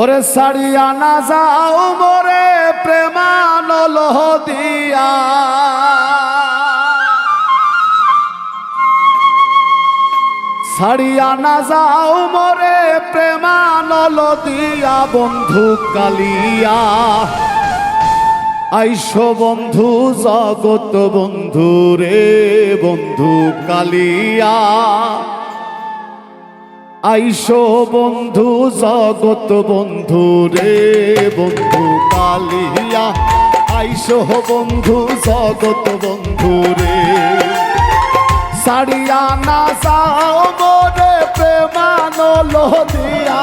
ওরে সারিয়া না যাও মোরে প্রেমানল দিয়া। সারিয়া না যাও মোরে প্রেমানল দিয়া, বন্ধু কালিয়া। আইসো বন্ধু জগত বন্ধু রে বন্ধু কালিয়া। আইসো বন্ধু জগত বন্ধু রে বন্ধু কালিয়া আইসো বন্ধু জগত বন্ধু রে। সারিয়া না যাও মোরে প্রেমানল দিয়া।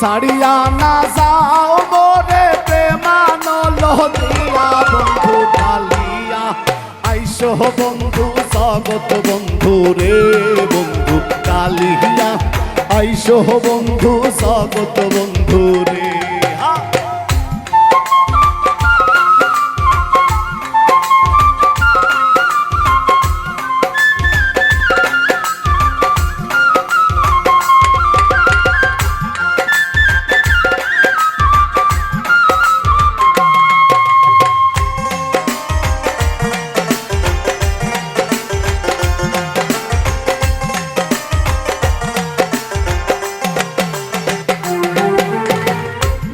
সারিয়া না যাও মোরে প্রেমানল দিয়া। বন্ধু কালিয়া আইসো বন্ধু স্বাগত বন্ধু রে বন্ধু কালিয়া আইসো বন্ধু স্বাগত বন্ধু রে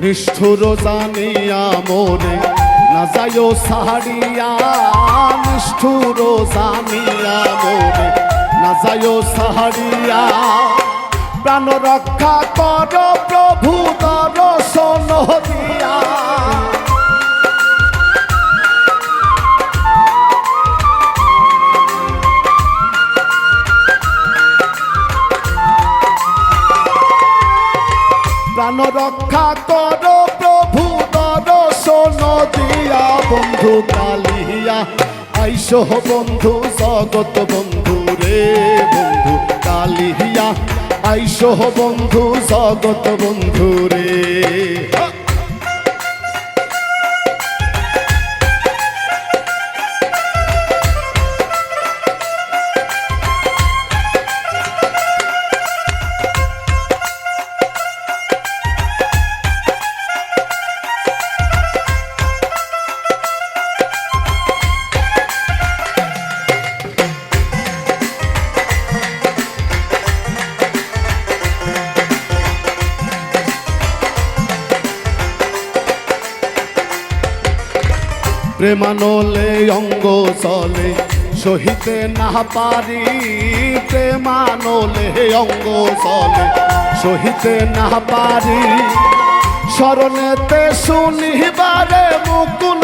নিষ্ঠুর জানিয়া মোরে না যাইও সাহারিয়া, নিষ্ঠুর জানিয়া মোরে না যাইও সাহারিয়া। প্রাণ রক্ষা কর প্রভু, দর্শন দিয়া। প্রাণ রক্ষা কর, প্রভু দর্শন দিয়া। বন্ধু কালিয়া, আইসো বন্ধু জগত বন্ধু রে বন্ধু কালিয়া। আইসো বন্ধু জগত বন্ধু রে। প্রেমানলে অঙ্গ চলে, সহিতে না পারি প্রেমানলে অঙ্গ চলে, সহিতে না পারি। স্মরণেতে শুনিবারে মুকুল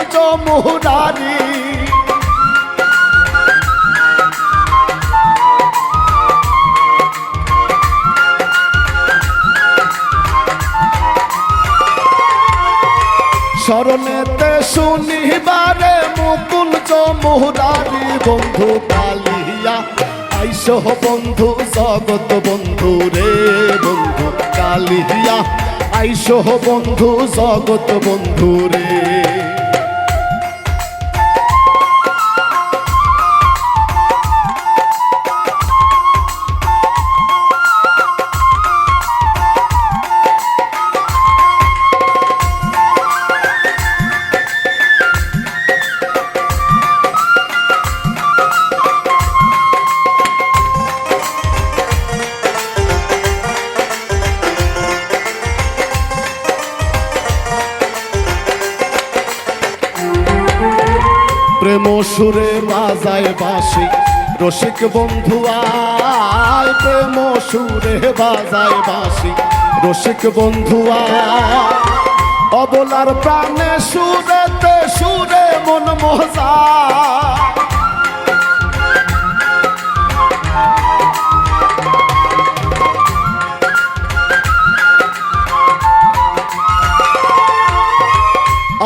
মুহুরারি স্মরণেতে শুনিবারে মুকুল মুহুরারি বন্ধু কালিয়া। আইস বন্ধু জগত বন্ধু রে বন্ধু কালিয়া। আইস বন্ধু জগত বন্ধু রে সুরে বাজায় বাসি। রসিক বন্ধু আয়, প্রেম সুরে বাজায় বাসি। রসিক বন্ধু অবলার প্রাণে সুরেতে সুরে মন মজা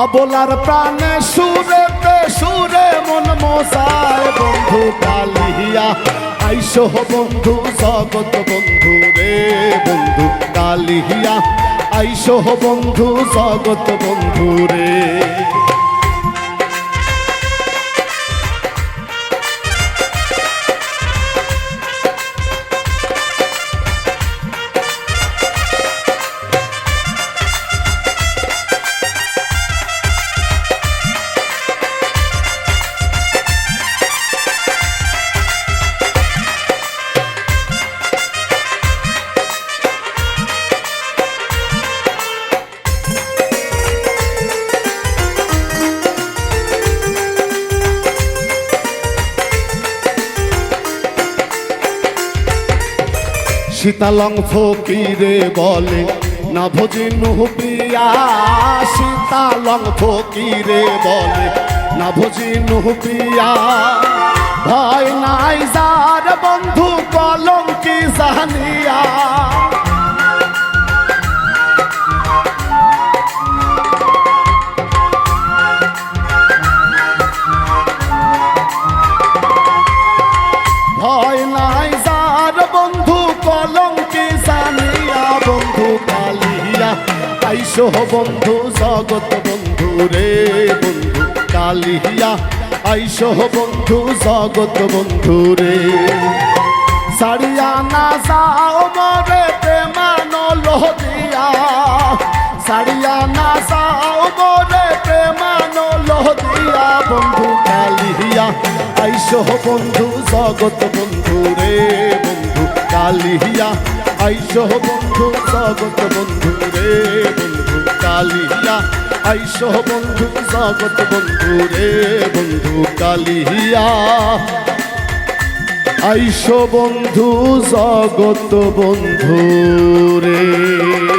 অবলার প্রাণে সুরেতে সুরে মন মশায় বন্ধু কালিয়া। আইসো বন্ধু জগত বন্ধু রে বন্ধু কালিয়া। আইসো বন্ধু জগত বন্ধু রে শীতালং ফকিরে বলে, না ভোজি প্রিয়া সীতালং ফকিরে বলে, না ভোজি প্রিয়া ভয় নাই যার বন্ধু কলঙ্কি জানিয়া আইসো বন্ধু জগত বন্ধু রে বন্ধু কালিয়া আইসো বন্ধু জগত বন্ধু রে। সারিয়া না যাও মরে প্রেমানো লোহিয়া। সারিয়া না যাও মরে প্রেমানো লোহিয়া। বন্ধু কালিয়া আইসো বন্ধু জগত বন্ধু রে বন্ধু কালিয়া আইসো বন্ধু জগত বন্ধু রে বন্ধু, কালিয়া। আইসো বন্ধু জগত বন্ধু রে বন্ধু, কালিয়া। আইসো বন্ধু জগত বন্ধু রে।